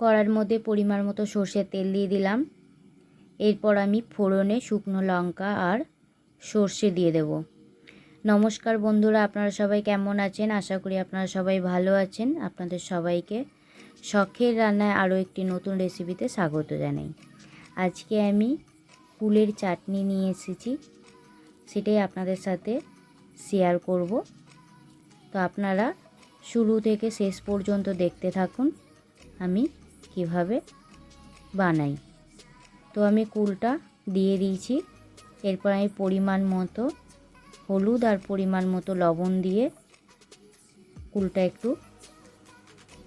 কড়ার মধ্যে পরিমাণ মতো সর্ষের তেল দিয়ে দিলাম। এরপর আমি ফোড়নে শুকনো লঙ্কা আর সর্ষে দিয়ে দেব। নমস্কার বন্ধুরা, আপনারা সবাই কেমন আছেন? আশা করি আপনারা সবাই ভালো আছেন। আপনাদের সবাইকে শখের রান্নায় আরও একটি নতুন রেসিপিতে স্বাগত জানাই। আজকে আমি কুলের চাটনি নিয়ে এসেছি। সেটাই আপনাদের সাথে শেয়ার করব। তো আপনারা শুরু থেকে শেষ পর্যন্ত দেখতে থাকুন। আমি কীভাবে বানাই। তো আমি কুলটা দিয়ে দিয়েছি। এরপর আমি পরিমাণ মতো হলুদ আর পরিমাণ মতো লবণ দিয়ে কুলটা একটু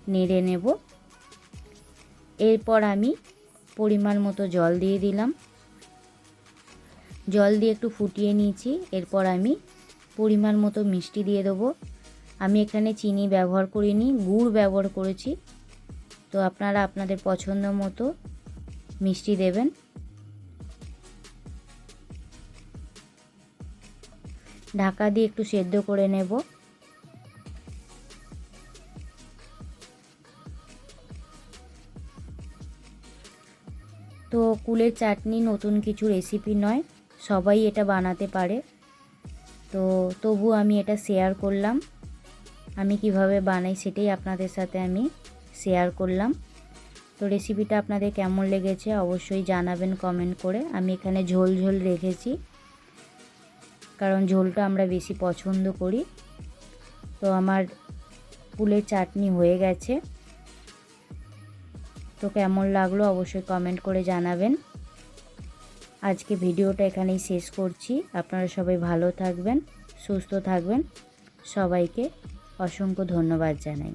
নেড়ে নেব। এরপর আমি পরিমাণ মতো জল দিয়ে দিলাম। জল দিয়ে একটু ফুটিয়ে নিয়েছি। এরপর আমি পরিমাণ মতো মিষ্টি দিয়ে দেবো। আমি এখানে চিনি ব্যবহার করিনি, গুড় ব্যবহার করেছি। তো আপনারা আপনাদের পছন্দ মতো মিষ্টি দেবেন। ঢাকা দিয়ে একটু সেদ্ধ করে নেব। তো কুলের চাটনি নতুন কিছু রেসিপি নয়, সবাই এটা বানাতে পারে। তো তবু আমি এটা শেয়ার করলাম। আমি কীভাবে বানাই সেটাই আপনাদের সাথে আমি শেয়ার করলাম। তো রেসিপিটা আপনাদের কেমন লেগেছে অবশ্যই জানাবেন কমেন্ট করে। আমি এখানে ঝোল ঝোল রেখেছি। কারণ ঝোলটা আমরা বেশি পছন্দ করি। তো আমার কুলের চাটনি হয়ে গেছে। তো কেমন লাগল অবশ্যই কমেন্ট করে জানাবেন। আজকে ভিডিওটা এখানেই শেষ করছি। আপনারা সবাই ভালো থাকবেন, সুস্থ থাকবেন। সবাইকে অসংখ্য ধন্যবাদ জানাই।